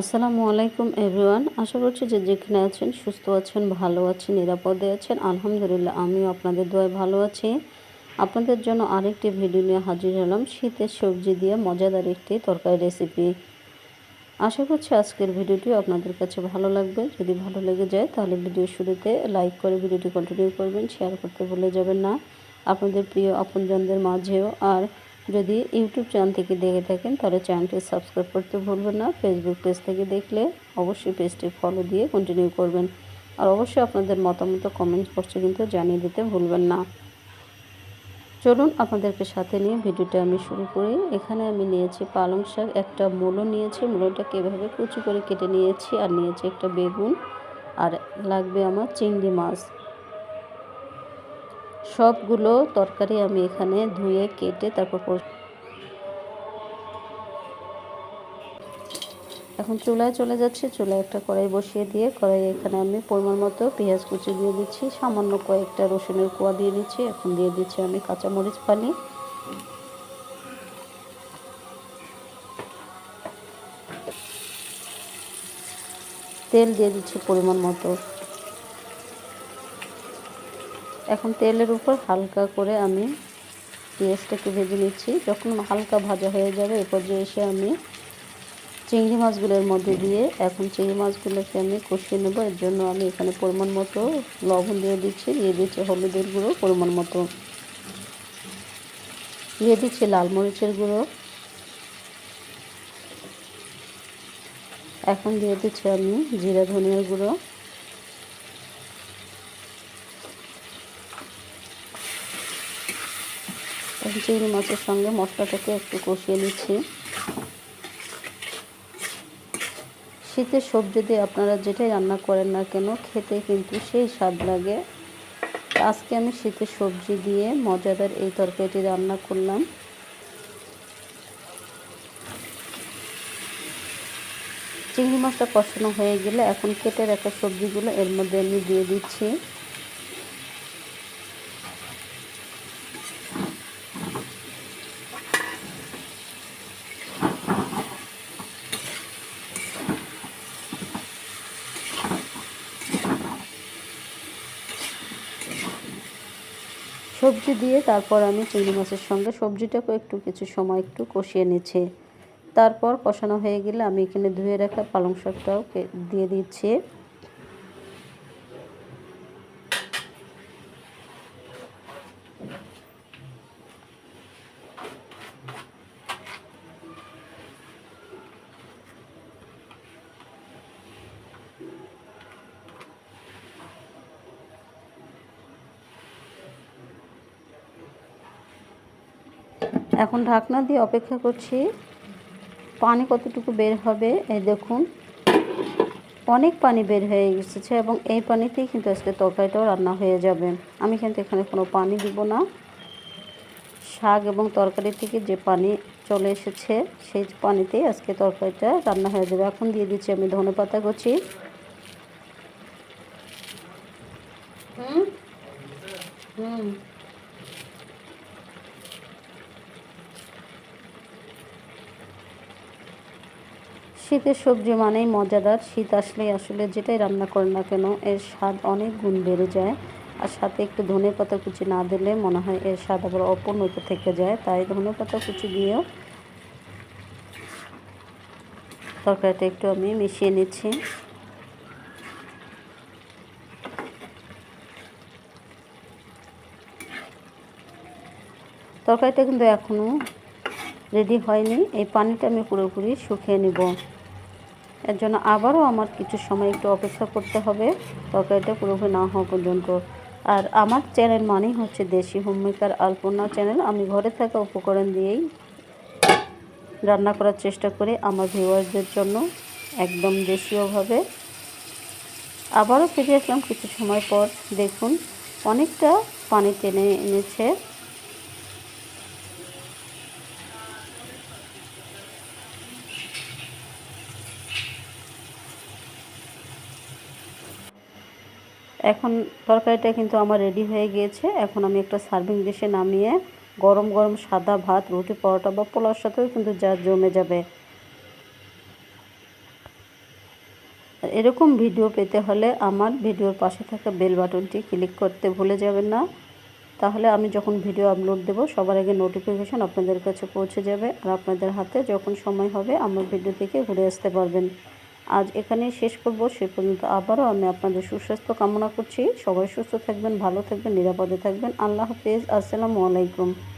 আসসালামু আলাইকুম এভরিওয়ান। আশা করছি যে যেখানে আছেন, সুস্থ আছেন, ভালো আছেন, নিরাপদে আছেন। আলহামদুলিল্লাহ, আমিও আপনাদের দোয়ায় ভালো আছি। আপনাদের জন্য আরেকটি ভিডিও নিয়ে হাজির হলাম। শীতের সবজি দিয়ে মজাদার একটি তরকারি রেসিপি আশা করছি আজকের ভিডিওটি আপনাদের কাছে ভালো লাগবে। যদি ভালো লেগে যায়, তাহলে ভিডিও শুরুতে লাইক করে ভিডিওটি কন্টিনিউ করবেন। শেয়ার করতে ভুলে যাবেন না। আপনাদের প্রিয় আপনজনদের মাঝেও আর যদি ইউটিউব চ্যানেল থেকে দেখে থাকেন, তাহলে চ্যানেলটি সাবস্ক্রাইব করতে ভুলবেন না। ফেসবুক পেজ থেকে দেখলে অবশ্যই পেজটি ফলো দিয়ে কন্টিনিউ করবেন। আর অবশ্যই আপনাদের মতামত কমেন্ট বক্সে কিন্তু জানিয়ে দিতে ভুলবেন না। চলুন আপনাদেরকে সাথে নিয়ে ভিডিওটা আমি শুরু করি। এখানে আমি নিয়েছি পালং শাক, একটা মূলো নিয়েছি। মূলোটাকে এভাবে কুচি করে কেটে নিয়েছি, আর নিয়েছি একটা বেগুন, আর লাগবে আমার চিংড়ি মাছ। সবগুলো তরকারি আমি এখানে ধুয়ে কেটে তারপর এখন চুলায় চলে যাচ্ছে। চুলায় একটা কড়াই বসিয়ে দিয়ে কড়াই এখানে আমি পরিমাণ মতো পেঁয়াজ কুচি দিয়ে দিচ্ছি। সামান্য কয়েকটা রসুনের কোয়া দিয়ে দিচ্ছি। এখন দিয়ে দিচ্ছি আমি কাঁচামরিচ পানি। তেল দিয়ে দিচ্ছি পরিমাণ মতো। এখন তেলের উপর হালকা করে আমি পেঁয়াজটাকে ভেজে নিচ্ছি। যখন হালকা ভাজা হয়ে যাবে, এ পর্যায়ে এসে আমি চিংড়ি মাছগুলোর মধ্যে দিয়ে এখন চিংড়ি মাছগুলোকে আমি কষিয়ে নেব। এর জন্য আমি এখানে পরিমাণ মতো লবণ দিয়ে দিচ্ছি। দিয়ে দিচ্ছি হলুদের গুঁড়ো, পরিমাণ মতো। দিয়ে দিচ্ছি লাল মরিচের গুঁড়ো। এখন দিয়ে দিচ্ছি আমি জিরা ধনিয়ার গুঁড়ো। চিংড়ি মাছের সঙ্গে মশলাটাকে একটু কষিয়ে নিচ্ছি। শীতের সবজি দিয়ে আপনারা যেটাই রান্না করেন না কেন, খেতে কিন্তু সেই স্বাদ লাগে। আজকে আমি শীতের সবজি দিয়ে মজাদার এই তরকারিটি রান্না করলাম। চিংড়ি মাছটা কষানো হয়ে গেলে এখন কেটে রাখা সবজিগুলো এর মধ্যে আমি দিয়ে দিচ্ছি। সবজি দিয়ে তারপর আমি চিংড়ি মাছের সঙ্গে সবজিটাকে একটু কিছু সময় একটু কষিয়ে নিচ্ছি। তারপর কষানো হয়ে গেলে আমি এখানে ধুয়ে রাখা পালং শাকটাও দিয়ে দিচ্ছি। এখন ঢাকনা দিয়ে অপেক্ষা করছি। পানি কতটুকু বের হবে, এই দেখুন। অনেক পানি বের হয়ে এসেছে এবং এই পানিতেই কিন্তু আজকে তরকারিটাও রান্না হয়ে যাবে। আমি কিন্তু এখানে কোনো পানি দিব না। শাক এবং তরকারি থেকে যে পানি চলে এসেছে, সেই পানিতেই আজকে তরকারিটা রান্না হয়ে যাবে। এখন দিয়ে দিচ্ছি আমি ধনে পাতা কুচি। হুম? হুম। শীতের সবজি মানেই মজাদার। শীত আসলেই আসলে যেটাই রান্না করেন না কেন, এর স্বাদ অনেক গুণ বেড়ে যায়। আর সাথে একটু ধনে পাতা কুচি না দিলে মনে হয় এর স্বাদ আবার অপূর্ণত থেকে যায়। তাই ধনে পাতা কুচি দিয়েও তরকারিটা একটু আমি মিশিয়ে নিচ্ছি। তরকারিটা কিন্তু এখনও রেডি হয়নি। এই পানিটা আমি পুরোপুরি শুকিয়ে নিব। এর জন্য আবারও আমার কিছু সময় একটু অপেক্ষা করতে হবে। তরকারিটা পুরোপুরি না হওয়া পর্যন্ত। আর আমার চ্যানেল মানেই হচ্ছে দেশি হোমমেকার আলপনা চ্যানেল। আমি ঘরে থাকা উপকরণ দিয়েই রান্না করার চেষ্টা করি আমার ভিউয়ার্সদের জন্য একদম দেশীয়ভাবে। আবারও ফিরে আসলাম কিছু সময় পর। দেখুন, অনেকটা পানি টেনে এনেছে। এখন তরকারিটা কিন্তু আমার রেডি হয়ে গিয়েছে। এখন আমি একটা সার্ভিং ডিশে নামিয়ে গরম গরম সাদা ভাত, রুটি, পরোটা বা পোলার সাথেও কিন্তু যা জমে যাবে। এরকম ভিডিও পেতে হলে আমার ভিডিওর পাশে থাকা বেল বাটনটি ক্লিক করতে ভুলে যাবেন না। তাহলে আমি যখন ভিডিও আপলোড দেব, সবার আগে নোটিফিকেশন আপনাদের কাছে পৌঁছে যাবে। আর আপনাদের হাতে যখন সময় হবে, আমার ভিডিও থেকে ঘুরে আসতে পারবেন। আজ এখানেই শেষ করব। সে পর্যন্ত আবারও আমি আপনাদের সুস্বাস্থ্য কামনা করছি। সবাই সুস্থ থাকবেন, ভালো থাকবেন, নিরাপদে থাকবেন। আল্লাহ হাফিজ। আসসালামু আলাইকুম।